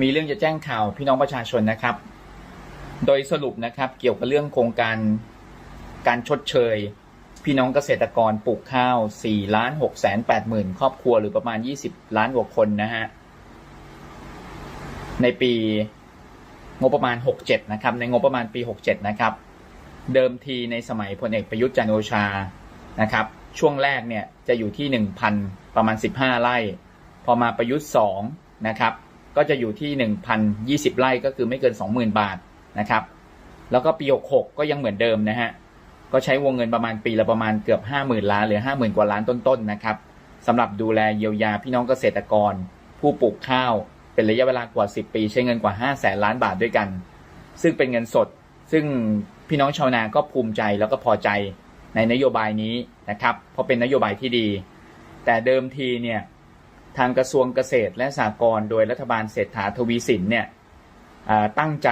มีเรื่องจะแจ้งข่าวพี่น้องประชาชนนะครับ โดยสรุปนะครับเกี่ยวกับเรื่องโครงการการชดเชย พี่น้องเกษตรกรปลูกข้าว4ล้าน6แสน8หมื่นครอบครัวหรือประมาณ 20 ล้านกว่าคนนะฮะ ในปีงบประมาณ 67 นะครับ ในงบประมาณปี 67 นะครับ เดิมทีในสมัยพลเอกประยุทธ์จันโอชานะครับ ช่วงแรกเนี่ยจะอยู่ที่ 1,000 ประมาณ 15 ไร่ พอมาประยุทธ์2นะครับ ก็จะอยู่ที่ 1,020 ไร่ก็คือไม่เกิน 20,000 บาทนะครับ แล้วก็ปี 66 ก็ยังเหมือนเดิมนะฮะ ก็ใช้วงเงินประมาณปีละประมาณเกือบ 50,000 ล้านหรือ 50,000 กว่าล้านต้นๆนะครับสำหรับดูแลเยียวยาพี่น้องเกษตรกร ผู้ปลูกข้าว เป็นระยะเวลากว่า 10 ปีใช้เงินกว่า 5 0 0แสนล้านบาทด้วยกัน ซึ่งเป็นเงินสด ซึ่งพี่น้องชาวนาก็ภูมิใจแล้วก็พอใจในนโยบายนี้นะครับ เพราะเป็นนโยบายที่ดี แต่เดิมทีเนี่ย ทางกระทรวงเกษตรและสหกรณ์โดยรัฐบาลเศรษฐาทวีสินเนี่ยตั้งใจ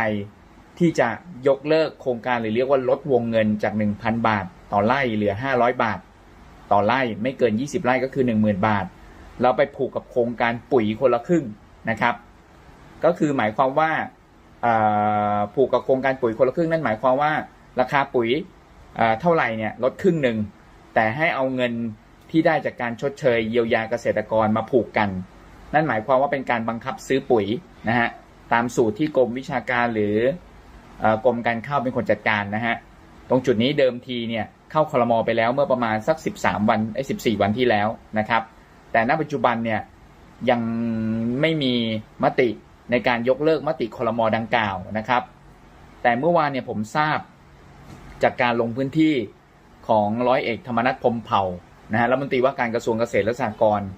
ที่จะยกเลิกโครงการหรือเรียกว่าลดวงเงินจาก 1,000 บาท ต่อไร่เหลือ 500 บาท ต่อไร่ไม่เกิน 20 ไร่ก็คือ 10,000 บาทแล้วไปผูกกับโครงการปุ๋ยคนละครึ่งนะครับ ก็คือหมายความว่าผูกกับโครงการปุ๋ยคนละครึ่งนั่นหมายความว่า ราคาปุ๋ยเท่าไหร่เนี่ยลดครึ่งหนึ่งแต่ให้เอาเงิน ที่ได้จากการชดเชยเยียวยาเกษตรกรมาผูกกัน นั่นหมายความว่าเป็นการบังคับซื้อปุ๋ยนะฮะตามสูตรที่กรมวิชาการหรืออกรมการข้าวเป็นคนจัดการนะฮะตรงจุดนี้เดิมทีเนี่ยเข้าคลมอไปแล้วเมื่อประมาณสัก 13 วันไอ้14 วันที่แล้วนะครับ แต่ณปัจจุบันเนี่ยยังไม่มีมติในการยกเลิกมติคลมอดังกล่าวนะครับ แต่เมื่อวานเนี่ยผมทราบจากการลงพื้นที่ของร้อยเอกธรรมนัฐพมเผ่า นะฮะรัฐมนตรีว่าการกระทรวงเกษตรและสหกรณ์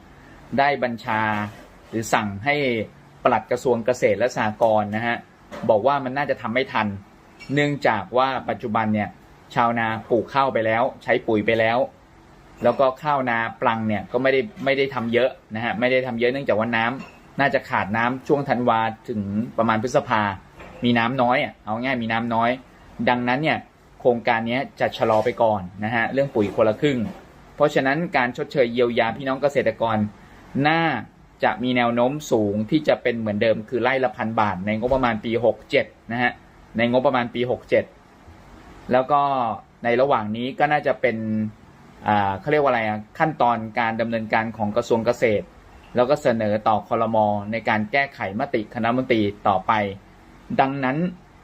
ได้บัญชาหรือสั่งให้ปลัดกระทรวงเกษตรและสหกรณ์นะฮะบอกว่ามันน่าจะทำไม่ทัน เนื่องจากว่าปัจจุบันเนี่ยชาวนาปลูกข้าวไปแล้ว ใช้ปุ๋ยไปแล้ว แล้วก็ข้าวนาปลังเนี่ยก็ไม่ได้ไม่ได้ทำเยอะนะฮะไม่ได้ทำเยอะเนื่องจากว่าน้ำน่าจะขาดน้ำช่วงธันวาถึงประมาณพฤษภา มีน้ำน้อยอะเอาง่ายมีน้ำน้อย ดังนั้นเนี่ยโครงการนี้จะชะลอไปก่อนนะฮะเรื่องปุ๋ยคนละครึ่ง เพราะฉะนั้นการชดเชยเยียวยาพี่น้องเกษตรกร น่าจะมีแนวโน้มสูงที่จะเป็นเหมือนเดิมคือไล่ละพันบาท ในงบประมาณปี 67 นะฮะ ในงบประมาณปี 67 แล้วก็ในระหว่างนี้ก็น่าจะเป็นอ่าเขาเรียกว่าอะไรอะขั้นตอนการดำเนินการของกระทรวงเกษตร แล้วก็เสนอต่อคอรมอในการแก้ไขมติคณะมนตรีต่อไป ดังนั้น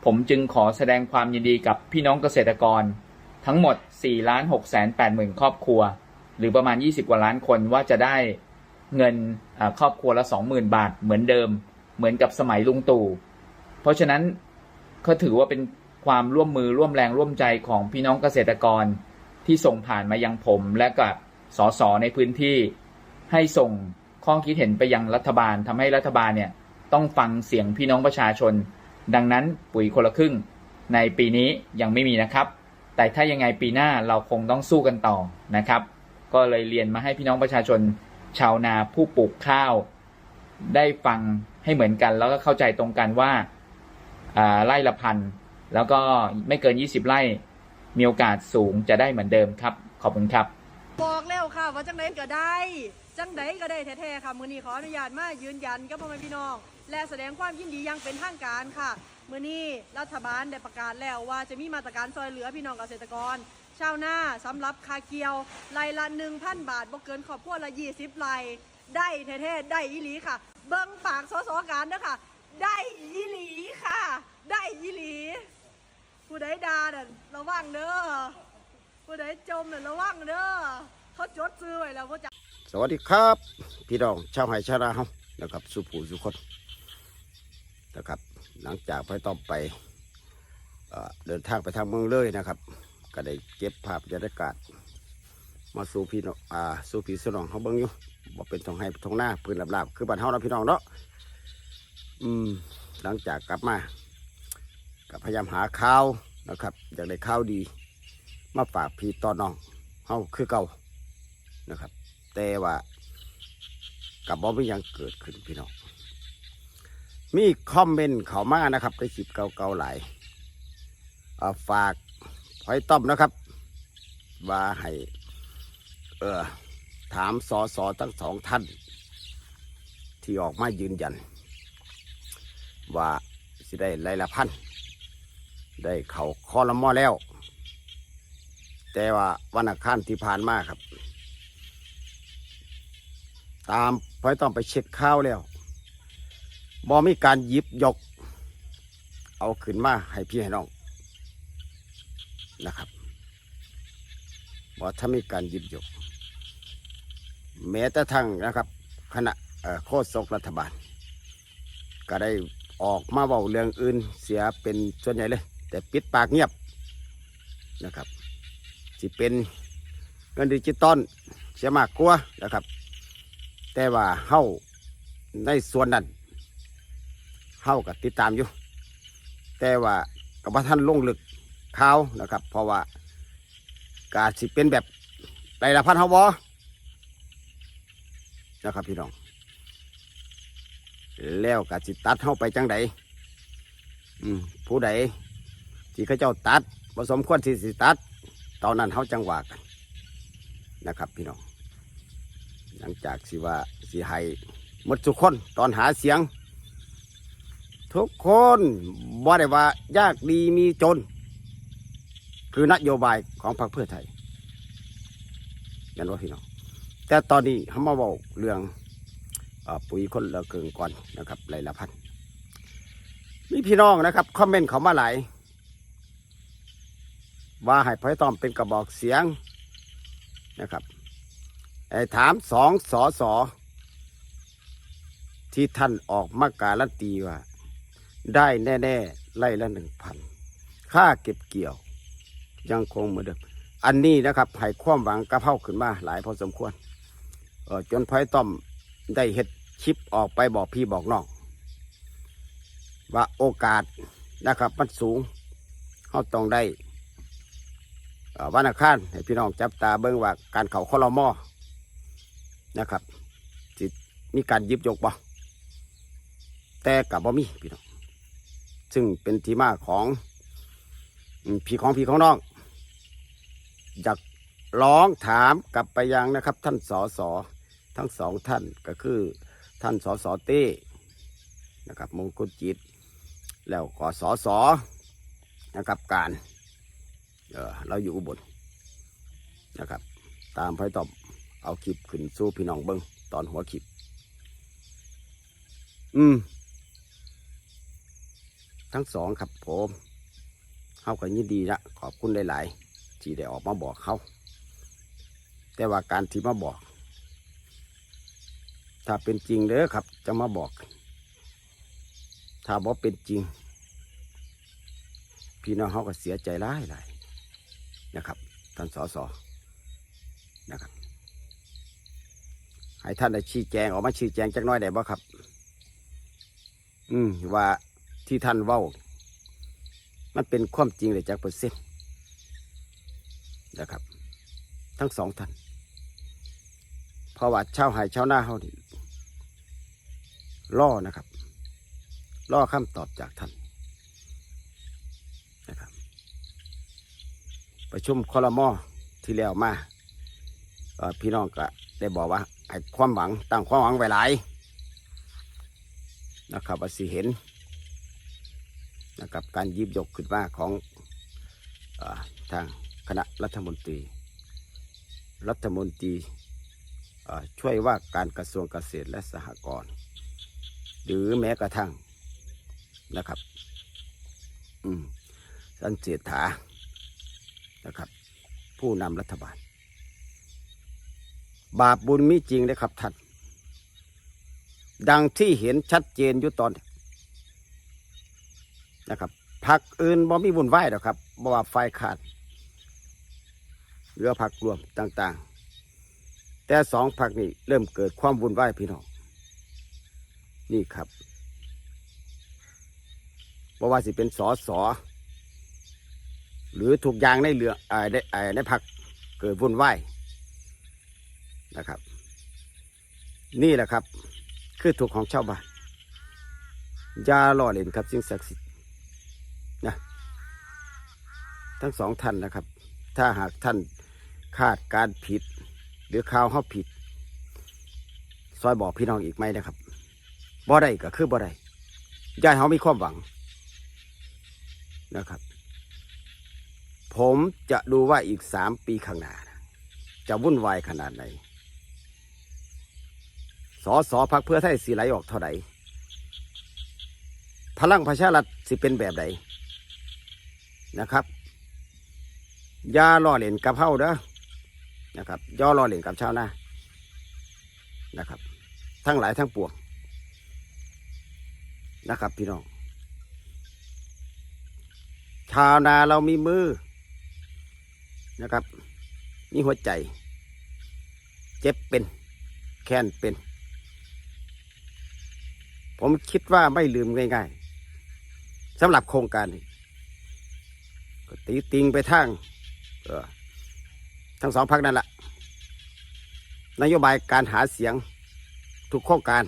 ผมจึงขอแสดงความยินดีกับพี่น้องเกษตรกร ทั้งหมด4ล้าน6แสน8หมื่นครอบครัว หรือประมาณ 20 กว่าล้านคนว่าจะได้เงินครอบครัวละ 20,000 บาทเหมือนเดิม เหมือนกับสมัยลุงตู่เพราะฉะนั้นก็ถือว่าเป็นความร่วมมือร่วมแรงร่วมใจของพี่น้องเกษตรกรที่ส่งผ่านมายังผม และกับสสในพื้นที่ให้ส่งข้อคิดเห็นไปยังรัฐบาลทำให้รัฐบาลเนี่ยต้องฟังเสียงพี่น้องประชาชน ดังนั้นปุ๋ยคนละครึ่ง ในปีนี้ยังไม่มีนะครับ แต่ถ้ายังไงปีหน้าเราคงต้องสู้กันต่อนะครับ ก็เลยเรียนมาให้พี่น้องประชาชนชาวนาผู้ปลูกข้าว ได้ฟังให้เหมือนกัน แล้วก็เข้าใจตรงกันว่าไร่ละพันแล้วก็ไม่เกิน 20 ไร่มีโอกาสสูงจะได้เหมือนเดิมครับ ขอบคุณครับบอกแล้วค่ะว่าจังไดก็ได้ จังไดก็ได้แท้ๆค่ะมือนี้ขออนุญาตมายืนยันกับพ่อแม่พี่น้อง และแสดงความยินดียังเป็นทางการค่ะมือนี้รัฐบาลได้ประกาศแล้วว่าจะมีมาตรการซอยเหลือพี่น้องเกษตรกร ชาวนาสำหรับคาเกียวไรละ 1,000 บาทบ่เกินขอบพวกละ 20ไรได้แท้ๆได้อีหลีค่ะ เบิ้งปากสสการเด้อค่ะได้อีหลีค่ะ ได้อีหลี ผู้ใดด่าน่ะระวังเด้อผู้ใดจมเน่ะระวังเด้อเขาจดซื้อไว้แล้วว่าจะสวัสดีครับ พี่น้องชาวไห่ชาวนาเฮานะครับ สุผูสุคนนะครับ หลังจากไปต่อไปเดินทางไปทางเมืองเลยนะครับ ก็ได้เก็บภาพบรรยากาศ มาสู่พี่น้องอ่าสู่พี่สนองเขาเบิ่งอยู่บ่เป็นทองให้ทองหน้าพื้นลาบๆคือบ้านเฮาเนาพี่น้องเนาะอืมหลังจากกลับมาก็พยายามหาข่าวนะครับ อยากได้ข่าวดี มาฝากพี่ตอนน้องเฮาคือเก่านะครับ แต่ว่ากับบ่มียังเกิดขึ้นพี่น้องมีคอมเมนต์เขามานะครับในคลิปเก่าๆหลายฝาก พอยต้อมนะครับ ว่าให้เออถามสอสอทั้งสองท่าน ที่ออกมายืนยัน ว่าสิได้ไรละพันได้เขาคอละมอแล้ว แต่ว่าวันอังคารที่ผ่านมาครับ ตามพอยต้องไปเช็คข้าวแล้วบอมีการยิบยก เอาขึ้นมาให้พี่ให้น้อง นะครับบอถ้ามีการยิบยก แม้แต่ทั้งนะครับคณะเอ่อโฆษกรัฐบาล ก็ได้ออกมาเว้าเรื่องอื่นเสียเป็นส่วนใหญ่เลย แต่ปิดปากเงียบนะครับสิเป็นเงินดิจิตอลเสียมากกว่านะครับ แต่ว่าเฮาในส่วนนั้นเฮากับติดตามอยู่ แต่ว่ากับท่านลงลึก ข่าวนะครับ เพราะว่ากาสิเป็นแบบไรละพันเฮาบอนะครับพี่น้อง แล้วกาสิตัดเฮาไปจังใดผู้ใดที่เขาเจ้าตัดผสมควรที่สิตัด ตอนนั้นเฮาจังหวากันนะครับ พี่น้อง หลังจากสิว่าสิให้หมดทุกคนตอนหาเสียง ทุกคนบ่ได้ว่ายากดีมีจน คือนโยบายของพรรคเพื่อไทยยันว่าพี่น้องแต่ตอนนี้เขามาบอกเรื่องอปุ๋ยคนละเกิงก่อนนะครับไรละพันมีพี่น้องนะครับคอมเมนต์เขามาหลายว่าให้พ่อยตอมเป็นกระบอกเสียงนะครับไอ้ถามสองสอสอที่ท่านออกมาการันตีว่า ได้แน่ ๆ ไล่ละหนึ่งพันค่าเก็บเกี่ยว ยังคงเหมือนเดิมอันนี้นะครับให้ความหวังกระเพราขึ้นมาหลายพอสมควรเออจนพอยต้อมได้เห็ดคลิปออกไปบอกพี่บอกน้องว่าโอกาสนะครับมันสูงเขาต้องได้วันอังคารให้พี่น้องจับตาเบิ่งว่าการเขาคอรมอนะครับสิมีการยิบยกบ่แต่กับบ่มีพี่น้องซึ่งเป็นที่มาของพี่ของพี่ของน้อง อยากร้องถามกลับไปยังนะครับ ท่านสอสอทั้งสองท่านก็คือท่านสอสอเต้นะครับมงคลจิต แล้วก็สอสอนะครับการเออเราอยู่อุบลนะครับ ตามพ่อยตอบเอาคลิปขึ้นสู้พี่น้องเบิ้งตอนหัวคลิป อืม ทั้งสองครับผมเข้าก็ยินดีนะขอบคุณหลาย ๆ ที่ได้ออกมาบอกเขา แต่ว่าการที่มาบอก ถ้าเป็นจริงเด้อครับ จะมาบอก ถ้าบอกเป็นจริง พี่น้องเขาก็เสียใจร้ายหลายนะครับท่านสสนะครับให้ท่านได้ชี้แจงออกมาชี้แจงจักน้อยได้บ่ครับ อืมว่าที่ท่านเว้า มันเป็นความจริงหรือจากเปอร์เซ็นต์ นะครับ ทั้งสองท่านเพราะว่าชาวไห่ชาวนาเขานี่ล่อนะครับล่อคำตอบจากท่านนะครับ ประชุมคอรมอที่แล้วมาพี่น้องก็ได้บอกว่าให้ความหวังตั้งความหวังไว้หลายนะครับว่าสิเห็นนะครับการยิบยกขึ้นมาของอทาง คณะรัฐมนตรี รัฐมนตรีช่วยว่าการกระทรวงเกษตรและสหกรณ์หรือแม้กระทั่งนะครับอืมสันเสถานะครับ ผู้นำรัฐบาล บาปบุญมีจริงนะครับท่านดังที่เห็นชัดเจนอยู่ตอนนี้นะครับพักอื่นบ่มีบุญไหวหรอกครับบ่ว่าไฟขาด เรือพักรวมต่างๆ แต่สองพักนี้เริ่มเกิดความวุ่นวายพี่น้อง นี่ครับบ่ว่าสิเป็นสอสอหรือถูกยางในเรือเอ่อในเอ่อในพักเกิดวุ่นวายนะครับ นี่แหละครับ คือถูกของชาวบ้านยาล่อเล่นครับสิ่งศักดิ์สิทธิ์นะทั้งสองท่านนะครับ ถ้าหากท่าน คาดการผิด หรือข่าวเขาผิด ซอยบอกพี่น้องอีกไหมนะครับบ่ได้ก็คือบ่ได้ยายเขามีความหวังนะครับ ผมจะดูว่าอีกสามปีข้างหน้า จะวุ่นวายขนาดไหนสอสอพักเพื่อไทยสีไหลออกเท่าไหร่พลังประชารัฐสิเป็นแบบไหนนะครับ ยาล่อเหล่นกับเฮาเด้อ นะครับย่าล่อเล่นกับชาวนานะครับ ทั้งหลายทั้งปวงนะครับ พี่น้อง ชาวนาเรามีมือนะครับมีหัวใจ เจ็บเป็น แค้นเป็น ผมคิดว่าไม่ลืมง่ายๆสำหรับโครงการนี้ก็ตีติงไปทางเออ ทั้งสองพักนั่นแหละนโยบายการหาเสียงทุกโครงการ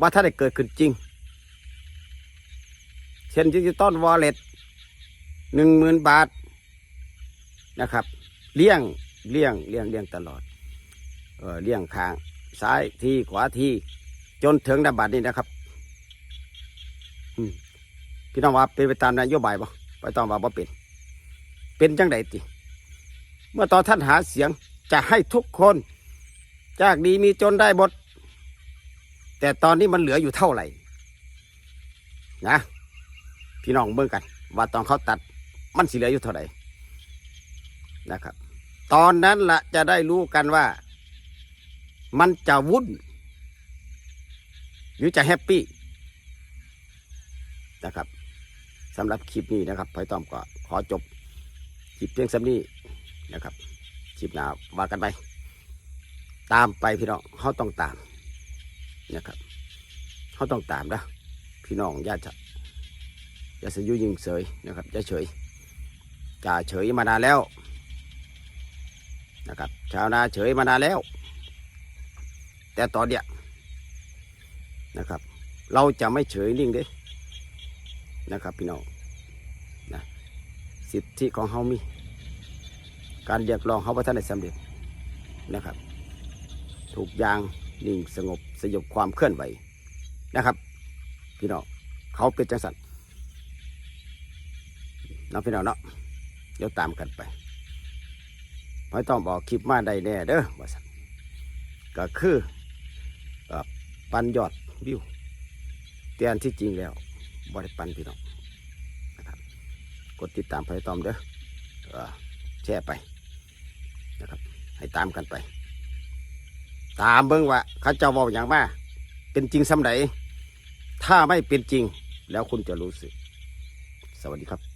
ว่าถ้าได้เกิดขึ้นจริง เช่นดิจิตอลวอลเล็ตหนึ่งหมื่นบาทนะครับ เลี่ยงเลี่ยงเลี่ยงเลี่ยงตลอดเออเลี่ยงข้างซ้ายทีขวาทีจนถึงดับบัตรนี้นะครับพี่น้องว่าเป็นไปตามนโยบายบ่ไปต้องว่าบ่เป็น เป็นจังไดติ เมื่อตอนท่านหาเสียงจะให้ทุกคนจากดีมีจนได้หมด แต่ตอนนี้มันเหลืออยู่เท่าไหร่ นะ พี่น้องเบิ่งกัน ว่าตอนเขาตัดมันสิเหลืออยู่เท่าไหร่นะครับ ตอนนั้นละจะได้รู้กันว่า มันจะวุ่นหรือจะแฮปปี้นะครับสำหรับคลิปนี้นะครับพอยต้อมก็ขอจบคลิปเพียงสำนี้ นะครับคลิปหน้าว่ากันไป ตามไปพี่น้องเขาต้องตามนะครับเขาต้องตามนะพี่น้องอย่าจะอย่าสยุยิงเฉยนะครับอย่าเฉยจ่าเฉยมานานแล้วนะครับชาวนาเฉยมานานแล้ว แต่ตอนเนี้ยนะครับ เราจะไม่เฉยนิ่งเด้นะครับพี่น้องนะสิทธิของเขามี การเรียกร้องเขาประท่านได้สำเร็จนะครับ ถูกยางนิ่งสงบสยบความเคลื่อนไหวนะครับ พี่น้องเขาเป็นจังสันน้องพี่น้องเนาะเดี๋ยวตามกันไปไม่ต้องบอกคลิปมาได้แน่เด้อว่าสันก็คือปันยอดวิวเตียนที่จริงแล้วบริปันพี่น้องนะครับกดติดตามไปตอมเด้อเออแชร์ไป นะครับ ให้ตามกันไป ตามเบิ้งว่าเขาเจ้าบอกอย่างมาเป็นจริงสำไหนถ้าไม่เป็นจริงแล้วคุณจะรู้สึก สวัสดีครับ